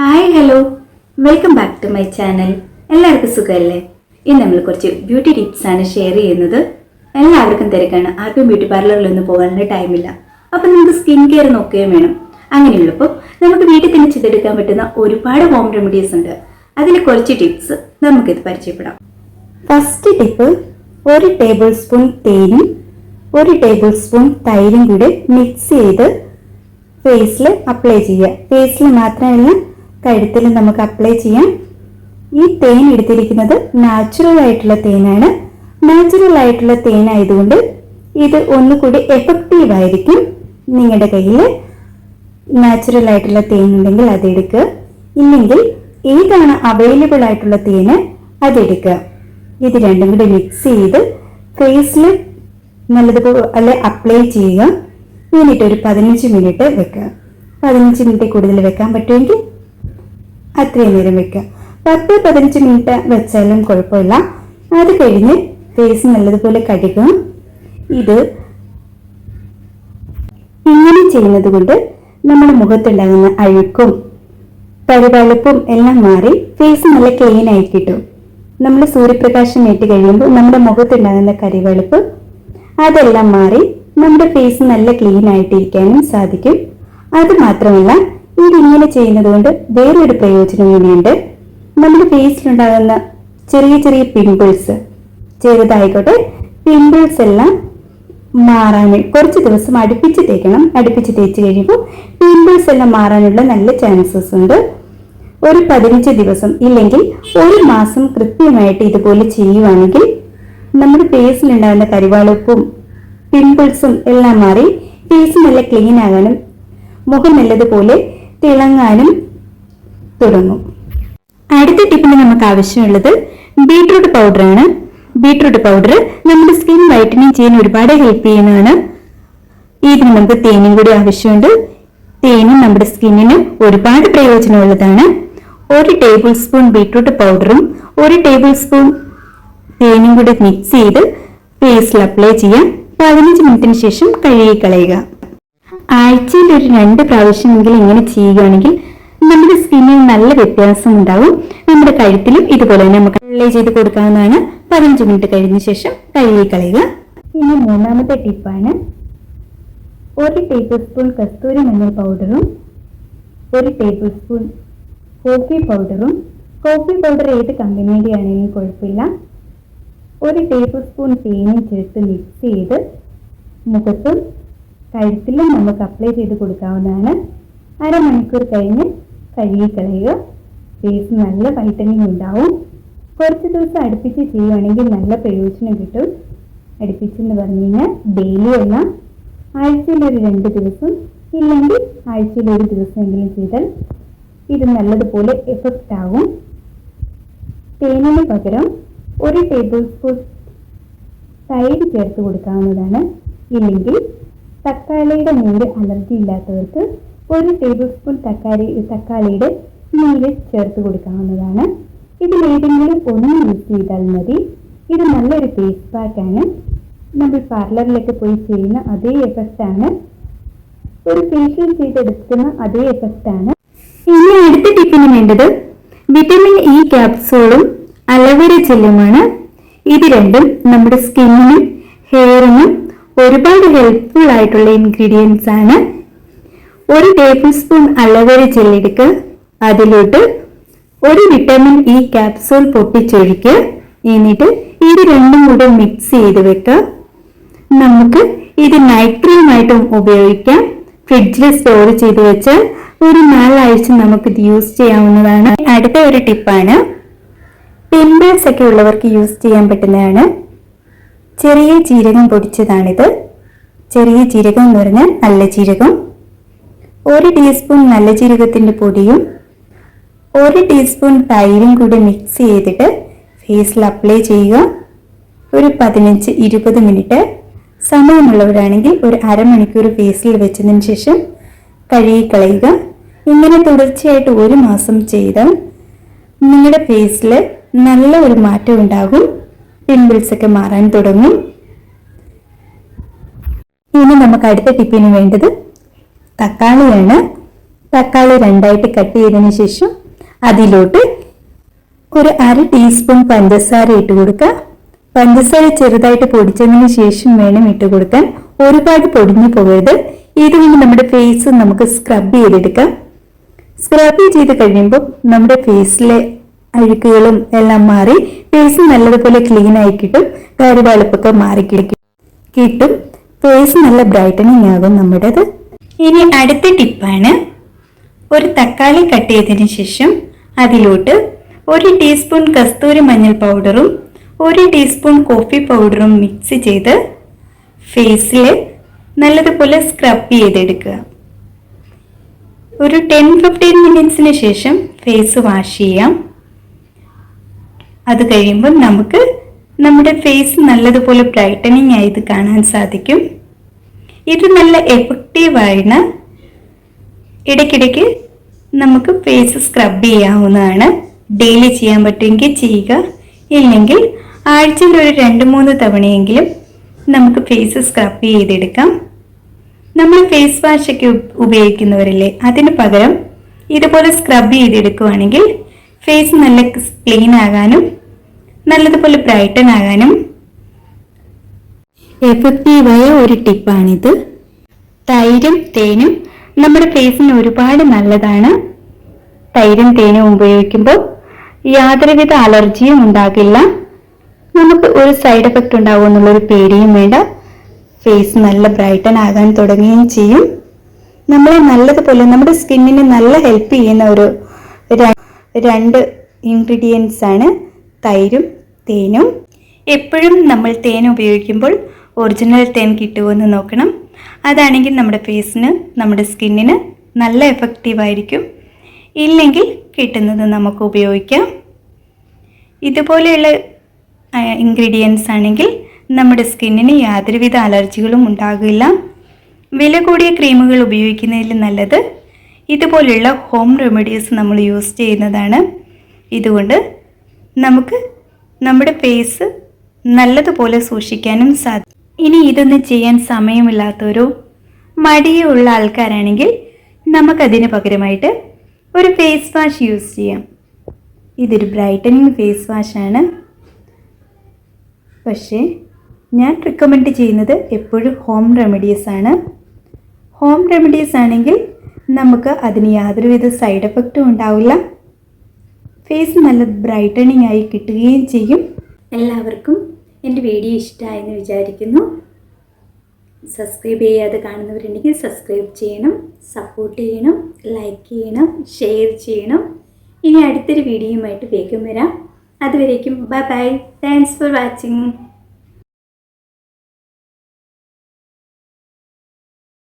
Hi hello welcome back to my channel എല്ലാവർക്കും സുഖമല്ലേ? ഇന്ന് നമ്മൾ കുറച്ച് ബ്യൂട്ടി ടിപ്സ് ആണ് ഷെയർ ചെയ്യുന്നത്. എല്ലാവർക്കും തിരക്കാണ്. ആർക്കും ബ്യൂട്ടി പാർലറിലൊന്നും പോകാനുള്ള ടൈമില്ല അപ്പം നമുക്ക് സ്കിൻ കെയർ നോക്കുകയും വേണം. അങ്ങനെയുള്ളപ്പോൾ നമുക്ക് വീട്ടിൽ തന്നെ ചെയ്തെടുക്കാൻ പറ്റുന്ന ഒരുപാട് ഹോം റെമഡീസ് ഉണ്ട്. അതിൽ കുറച്ച് ടിപ്സ് നമുക്കിത് പരിചയപ്പെടാം. ഫസ്റ്റ് ടിപ്പ് ഒരു ടേബിൾ സ്പൂൺ തേനും ഒരു ടേബിൾ സ്പൂൺ തൈരും കൂടി മിക്സ് ചെയ്ത് ഫേസിൽ അപ്ലൈ ചെയ്യുക. ഫേസിൽ മാത്രമല്ല കഴുത്തിൽ നമുക്ക് അപ്ലൈ ചെയ്യാം. ഈ തേൻ എടുത്തിരിക്കുന്നത് നാച്ചുറൽ ആയിട്ടുള്ള തേനാണ്. നാച്ചുറൽ ആയിട്ടുള്ള തേനായതുകൊണ്ട് ഇത് ഒന്നുകൂടി എഫക്റ്റീവ് ആയിരിക്കും. നിങ്ങളുടെ കയ്യിൽ നാച്ചുറൽ ആയിട്ടുള്ള തേൻ ഉണ്ടെങ്കിൽ അതെടുക്കുക ഇല്ലെങ്കിൽ ഏതാണ് അവൈലബിൾ ആയിട്ടുള്ള തേന് അതെടുക്കുക ഇത് രണ്ടും കൂടി മിക്സ് ചെയ്ത് ഫേസിൽ നല്ലതുപോലെ അപ്ലൈ ചെയ്യുക. എന്നിട്ട് ഒരു പതിനഞ്ച് മിനിറ്റ് വെക്കുക. പതിനഞ്ച് മിനിറ്റ് കൂടുതൽ വെക്കാൻ പറ്റുമെങ്കിൽ അത്രയും നേരം വെക്കുക പത്ത് പതിനഞ്ച് മിനിറ്റ് വെച്ചാലും കുഴപ്പമില്ല. അത് കഴിഞ്ഞ് ഫേസ് നല്ലതുപോലെ കഴുകും. ഇത് ഇങ്ങനെ ചെയ്യുന്നത് കൊണ്ട് നമ്മുടെ മുഖത്തുണ്ടാകുന്ന അഴുക്കും തരിവളുപ്പും എല്ലാം മാറി ഫേസ് നല്ല ക്ലീൻ ആയി കിട്ടും. നമ്മൾ സൂര്യപ്രകാശം ഏറ്റ് കഴിയുമ്പോൾ നമ്മുടെ മുഖത്തുണ്ടാകുന്ന കരിവെളുപ്പ് അതെല്ലാം മാറി നമ്മുടെ ഫേസ് നല്ല ക്ലീൻ ആയിട്ടിരിക്കാനും സാധിക്കും. അത് മാത്രമല്ല ഇങ്ങനെ ചെയ്യുന്നത് കൊണ്ട് വേറൊരു പ്രയോജനം കൂടിയുണ്ട് നമ്മുടെ ഫേസിലുണ്ടാകുന്ന ചെറിയ ചെറിയ പിമ്പിൾസ് ചെറുതായിക്കോട്ടെ പിമ്പിൾസ് എല്ലാം മാറാൻ കുറച്ച് ദിവസം അടുപ്പിച്ച് തേക്കണം അടുപ്പിച്ച് തേച്ച് കഴിയുമ്പോൾ പിമ്പിൾസ് എല്ലാം മാറാനുള്ള നല്ല ചാൻസസ് ഉണ്ട്. ഒരു പതിനഞ്ച് ദിവസം ഇല്ലെങ്കിൽ ഒരു മാസം കൃത്യമായിട്ട് ഇതുപോലെ ചെയ്യുവാണെങ്കിൽ നമ്മുടെ ഫേസിലുണ്ടാകുന്ന കരിവാളുപ്പും പിമ്പിൾസും എല്ലാം മാറി ഫേസ് നല്ല ക്ലീൻ ആകാനും മുഖം നല്ലതുപോലെ തിളങ്ങാനും തുടങ്ങും. അടുത്ത ടിപ്പിന് നമുക്ക് ആവശ്യമുള്ളത് ബീട്രൂട്ട് പൗഡറാണ് ബീട്രൂട്ട് പൗഡർ നമ്മുടെ സ്കിൻ വൈറ്റനിങ് ചെയ്യാൻ ഒരുപാട് ഹെൽപ്പ് ചെയ്യുന്നതാണ്. ഇതിന് നമുക്ക് തേനും കൂടി ആവശ്യമുണ്ട്. തേനും നമ്മുടെ സ്കിന്നിന് ഒരുപാട് പ്രയോജനമുള്ളതാണ്. ഒരു ടേബിൾ സ്പൂൺ ബീട്രൂട്ട് പൗഡറും ഒരു ടേബിൾ സ്പൂൺ തേനും കൂടി മിക്സ് ചെയ്ത് ഫേസിൽ അപ്ലൈ ചെയ്യാം പതിനഞ്ച് മിനിറ്റിന് ശേഷം കഴുകി കളയുക. ആഴ്ചയിൽ ഒരു രണ്ട് പ്രാവശ്യമെങ്കിലും ഇങ്ങനെ ചെയ്യുകയാണെങ്കിൽ നമ്മുടെ സ്കിന്നിൽ നല്ല വ്യത്യാസം ഉണ്ടാവും. നമ്മുടെ കഴുത്തിലും ഇതുപോലെ തന്നെ നമുക്ക് അപ്ലൈ ചെയ്ത് കൊടുക്കാവുന്നതാണ്. പതിനഞ്ച് മിനിറ്റ് കഴിഞ്ഞ ശേഷം കഴുകി കളയുക. ഇനി മൂന്നാമത്തെ ടിപ്പാണ് ഒരു ടേബിൾ സ്പൂൺ കസ്തൂരി മഞ്ഞൾ പൗഡറും ഒരു ടേബിൾ സ്പൂൺ കോഫി പൗഡറും കോഫി പൗഡർ ഏത് കമ്പനിയുടെ ആണെങ്കിലും കുഴപ്പമില്ല. ഒരു ടേബിൾ സ്പൂൺ തേനും ചേർത്ത് മിക്സ് ചെയ്ത് മുഖത്തും കഴുത്തിലും നമുക്ക് അപ്ലൈ ചെയ്ത് കൊടുക്കാവുന്നതാണ്. അരമണിക്കൂർ കഴിഞ്ഞ് കഴുകി കളയുക. ഫേസ് നല്ല വൈറ്റനിങ് ഉണ്ടാവും. കുറച്ച് ദിവസം അടുപ്പിച്ച് ചെയ്യുകയാണെങ്കിൽ നല്ല പ്രയോജനം കിട്ടും. അടുപ്പിച്ചെന്ന് പറഞ്ഞു കഴിഞ്ഞാൽ ഡെയിലി അല്ല. ആഴ്ചയിൽ ഒരു രണ്ട് ദിവസം ഇല്ലെങ്കിൽ ആഴ്ചയിൽ ഒരു ദിവസമെങ്കിലും ചെയ്താൽ ഇത് നല്ലതുപോലെ എഫക്റ്റ് ആകും തേനിന് പകരം ഒരു ടേബിൾ സ്പൂൺ തൈര് ചേർത്ത് കൊടുക്കാവുന്നതാണ്. ഇല്ലെങ്കിൽ തക്കാളിയുടെ നീര് അലർജി ഇല്ലാത്തവർക്ക് ഒരു ടേബിൾ സ്പൂൺ തക്കാളി തക്കാളിയുടെ നീര് ചേർത്ത് കൊടുക്കാവുന്നതാണ്. ഇതിലേതെങ്കിലും ഒന്ന് യൂസ് ചെയ്താൽ മതി. ഇത് നല്ലൊരു ഫേസ് പാക്ക് ആണ്. നമ്മൾ പാർലറിലൊക്കെ പോയി ചെയ്യുന്ന അതേ എഫക്റ്റ് ആണ്. ഒരു ഫേഷ്യൽ ചെയ്തെടുക്കുന്ന അതേ എഫക്റ്റ് ആണ്. ഇനി അടുത്ത ടിപ്പിന് വേണ്ടത് വിറ്റമിൻ ഇ ക്യാപ്സൂളും അലവേര ജെല്ലുമാണ് ഇത് രണ്ടും നമ്മുടെ സ്കിന്നിനും ഹെയറിനും ഒരുപാട് ഹെൽപ്ഫുൾ ആയിട്ടുള്ള ഇൻഗ്രീഡിയൻസ് ആണ്. ഒരു ടേബിൾ സ്പൂൺ അലവേര ചെല്ലെടുക്ക് അതിലോട്ട് ഒരു വിറ്റാമിൻ ഇ ക്യാപ്സൂൾ പൊട്ടിച്ചൊഴിക്കുക എന്നിട്ട് ഇത് രണ്ടും കൂടെ മിക്സ് ചെയ്ത് വെക്കുക നമുക്ക് ഇത് നൈറ്റ് ക്രീമായിട്ടും ഉപയോഗിക്കാം. ഫ്രിഡ്ജിൽ സ്റ്റോർ ചെയ്ത് വെച്ച് ഒരു നാലാഴ്ച നമുക്ക് ഇത് യൂസ് ചെയ്യാവുന്നതാണ്. അടുത്ത ഒരു ടിപ്പാണ് പിമ്പിൾസ് ഒക്കെ ഉള്ളവർക്ക് യൂസ് ചെയ്യാൻ പറ്റുന്നതാണ്. ചെറിയ ജീരകം പൊടിച്ചതാണിത്. ചെറിയ ജീരകം എന്ന് പറഞ്ഞാൽ നല്ല ജീരകം. ഒരു ടീസ്പൂൺ നല്ല ജീരകത്തിന്റെ പൊടിയും ഒരു ടീസ്പൂൺ തൈരും കൂടി മിക്സ് ചെയ്തിട്ട് ഫേസിൽ അപ്ലൈ ചെയ്യുക. ഒരു പതിനഞ്ച് ഇരുപത് മിനിറ്റ് സമയമുള്ളവരാണെങ്കിൽ ഒരു അരമണിക്കൂർ ഫേസിൽ വെച്ചതിന് ശേഷം കഴുകിക്കളയുക ഇങ്ങനെ തുടർച്ചയായിട്ട് ഒരു മാസം ചെയ്താൽ നിങ്ങളുടെ ഫേസിൽ നല്ല ഒരു മാറ്റം ഉണ്ടാകും. പിമ്പിൾസ് ഒക്കെ മാറാൻ തുടങ്ങും. ഇനി നമുക്ക് അടുത്ത ടിപ്പിന് വേണ്ടത് തക്കാളിയാണ്. തക്കാളി രണ്ടായിട്ട് കട്ട് ചെയ്തതിന് ശേഷം അതിലോട്ട് ഒരു അര ടീസ്പൂൺ പഞ്ചസാര ഇട്ട് കൊടുക്കുക. പഞ്ചസാര ചെറുതായിട്ട് പൊടിച്ചതിന് ശേഷം വേണം ഇട്ട് കൊടുക്കാൻ. ഒരുപാട് പൊടിഞ്ഞു പോകരുത്. ഇതുകൊണ്ട് നമ്മുടെ ഫേസ് നമുക്ക് സ്ക്രബ് ചെയ്തെടുക്കാം. സ്ക്രബ് ചെയ്ത് കഴിയുമ്പോൾ നമ്മുടെ ഫേസിലെ അഴുക്കുകളും എല്ലാം മാറി ഫേസ് നല്ലതുപോലെ ക്ലീൻ ആയി കിട്ടും കരുവാളിപ്പൊക്കെ മാറി കിട്ടും. ഫേസ് നല്ല ബ്രൈറ്റനിങ് ആകും നമ്മുടേത്. ഇനി അടുത്ത ടിപ്പാണ് ഒരു തക്കാളി കട്ട് ചെയ്തതിന് ശേഷം അതിലോട്ട് ഒരു ടീസ്പൂൺ കസ്തൂരി മഞ്ഞൾ പൗഡറും ഒരു ടീസ്പൂൺ കോഫി പൗഡറും മിക്സ് ചെയ്ത് ഫേസിൽ നല്ലതുപോലെ സ്ക്രബ് ചെയ്തെടുക്കുക. ഒരു ടെൻ ഫിഫ്റ്റീൻ മിനിറ്റ്സിന് ശേഷം ഫേസ് വാഷ് ചെയ്യാം. അത് കഴിയുമ്പോൾ നമുക്ക് നമ്മുടെ ഫേസ് നല്ലതുപോലെ ബ്രൈറ്റനിങ് ആയത് കാണാൻ സാധിക്കും. ഇത് നല്ല എഫക്റ്റീവാണ് ഇടയ്ക്കിടയ്ക്ക് നമുക്ക് ഫേസ് സ്ക്രബ് ചെയ്യാവുന്നതാണ്. ഡെയിലി ചെയ്യാൻ പറ്റുമെങ്കിൽ ചെയ്യുക. ഇല്ലെങ്കിൽ ആഴ്ചയിൽ ഒരു രണ്ട് മൂന്ന് തവണയെങ്കിലും നമുക്ക് ഫേസ് സ്ക്രബ് ചെയ്തെടുക്കാം. നമ്മൾ ഫേസ് വാഷൊക്കെ ഉപയോഗിക്കുന്നവരല്ലേ അതിന് പകരം ഇതുപോലെ സ്ക്രബ് ചെയ്തെടുക്കുവാണെങ്കിൽ ഫേസ് നല്ല ക്ലീൻ ആകാനും നല്ലതുപോലെ ബ്രൈറ്റൺ ആകാനും എഫക്റ്റീവായ ഒരു ടിപ്പാണിത്. തൈരും തേനും നമ്മുടെ ഫേസിന് ഒരുപാട് നല്ലതാണ്. തൈരും തേനും ഉപയോഗിക്കുമ്പോൾ യാതൊരുവിധ അലർജിയും ഉണ്ടാകില്ല. നമുക്ക് ഒരു സൈഡ് എഫക്റ്റ് ഉണ്ടാവും എന്നുള്ളൊരു പേടിയും വേണ്ട. ഫേസ് നല്ല ബ്രൈറ്റൺ ആകാൻ തുടങ്ങുകയും ചെയ്യും. നമ്മളെ നല്ലതുപോലെ നമ്മുടെ സ്കിന്നിന് നല്ല ഹെൽപ്പ് ചെയ്യുന്ന ഒരു രണ്ട് ഇൻഗ്രീഡിയൻസ് ആണ് തൈരും തേനും. എപ്പോഴും നമ്മൾ തേൻ ഉപയോഗിക്കുമ്പോൾ ഒറിജിനൽ തേൻ കിട്ടുമോ എന്ന് നോക്കണം. അതാണെങ്കിൽ നമ്മുടെ ഫേസിന് നമ്മുടെ സ്കിന്നിന് നല്ല എഫക്റ്റീവായിരിക്കും ഇല്ലെങ്കിൽ കിട്ടുന്നത് നമുക്ക് ഉപയോഗിക്കാം. ഇതുപോലെയുള്ള ഇൻഗ്രീഡിയൻസ് ആണെങ്കിൽ നമ്മുടെ സ്കിന്നിന് യാതൊരുവിധ അലർജികളും ഉണ്ടാകില്ല. വില കൂടിയ ക്രീമുകൾ ഉപയോഗിക്കുന്നതിൽ നല്ലത് ഇതുപോലെയുള്ള ഹോം റെമഡീസ് നമ്മൾ യൂസ് ചെയ്യുന്നതാണ്. ഇതുകൊണ്ട് നമുക്ക് നമ്മുടെ ഫേസ് നല്ലതുപോലെ സൂക്ഷിക്കാനും സാധിക്കും ഇനി ഇതൊന്നും ചെയ്യാൻ സമയമില്ലാത്തവരോ മടിയുള്ള ആൾക്കാരാണെങ്കിൽ നമുക്കതിന് പകരമായിട്ട് ഒരു ഫേസ് വാഷ് യൂസ് ചെയ്യാം. ഇതൊരു ബ്രൈറ്റനിങ് ഫേസ് വാഷാണ് പക്ഷേ ഞാൻ റെക്കമെൻഡ് ചെയ്യുന്നത് എപ്പോഴും ഹോം റെമഡീസ് ആണ്. ഹോം റെമഡീസ് ആണെങ്കിൽ നമുക്ക് അതിന് യാതൊരുവിധ സൈഡ് എഫക്റ്റും ഉണ്ടാവില്ല. ഫേസ് നല്ല ബ്രൈറ്റനിങ് ആയി കിട്ടുകയും ചെയ്യും. എല്ലാവർക്കും എന്റെ വീഡിയോ ഇഷ്ടമായെന്ന് വിചാരിക്കുന്നു. സബ്സ്ക്രൈബ് ചെയ്യാതെ കാണുന്നവരുണ്ടെങ്കിൽ സബ്സ്ക്രൈബ് ചെയ്യണം സപ്പോർട്ട് ചെയ്യണം ലൈക്ക് ചെയ്യണം ഷെയർ ചെയ്യണം. ഇനി അടുത്തൊരു വീഡിയോയുമായിട്ട് വേഗം വരാം. അതുവരേക്കും bye bye thanks for watching